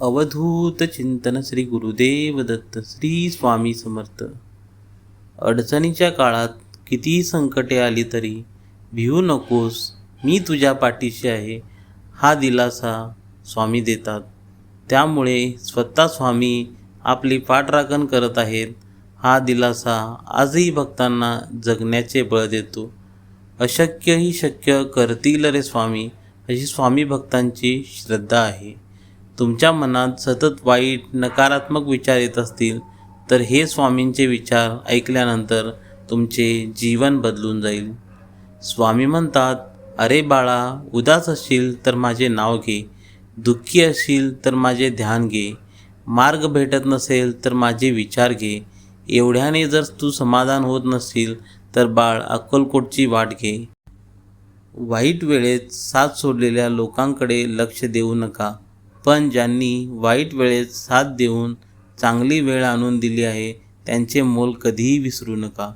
अवधूत चिंतन श्री गुरुदेव दत्त श्री स्वामी समर्थ. अडचणीच्या काळात कितीही संकटे आली तरी भिवू नकोस मी तुझ्या पाठीशी आहे हा दिलासा स्वामी देतात. त्यामुळे स्वतः स्वामी आपली पाठराखण करत आहेत हा दिलासा आजही भक्तांना जगण्याचे बळ देतो. अशक्यही शक्य करतील रे स्वामी अशी स्वामी भक्तांची श्रद्धा आहे. तुमच्या मनात सतत वाईट नकारात्मक विचार येत असतील तर हे स्वामींचे विचार ऐकल्यानंतर तुमचे जीवन बदलून जाईल. स्वामी म्हणतात अरे बाळा उदास असशील तर माझे नाव घे दुःखी असशील तर माझे ध्यान घे मार्ग भेटत नसेल तर माझे विचार घे एवढ्याने जर तू समाधान होत नसशील तर बाळ अक्कलकोटची वाट घे. वाईट वेळेत साथ सोडलेल्या लोकांकडे लक्ष देऊ नका. पण ज्यांनी वाईट वेळेत साथ देऊन चांगली वेळ आणून दिली आहे त्यांचे मोल कधीही विसरू नका.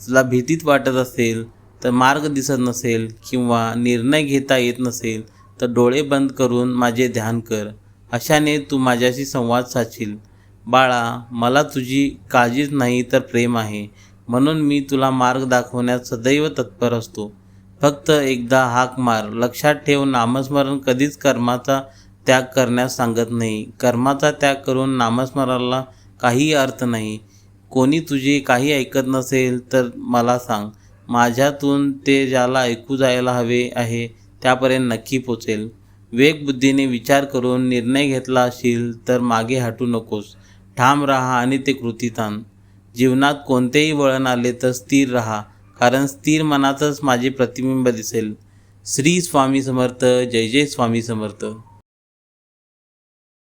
तुला भीतीत वाटत असेल तर मार्ग दिसत नसेल किंवा निर्णय घेता येत नसेल तर डोळे बंद करून माझे ध्यान कर. अशाने तू माझ्याशी संवाद साधशील. बाळा मला तुझी काळजीच नाही तर प्रेम आहे. म्हणून मी तुला मार्ग दाखवण्यात सदैव तत्पर असतो. फक्त एकदा हाक मार. लक्षात ठेव नामस्मरण कधीच कर्माचा त्याग करण्यास सांगत नाही. कर्माचा त्याग करून नामस्मरणाला काही अर्थ नाही. कोणी तुझे काही ऐकत नसेल तर मला सांग माझ्यातून ते ज्याला ऐकू जायला हवे आहे त्यापर्यंत नक्की पोचेल. वेगबुद्धीने विचार करून निर्णय घेतला असेल तर मागे हटू नकोस. ठाम राहा आणि ते कृतीत आण. जीवनात कोणतेही वळण आले तर स्थिर राहा कारण स्थिर मनातच माझे प्रतिबिंब दिसेल. श्री स्वामी समर्थ जय जय स्वामी समर्थ.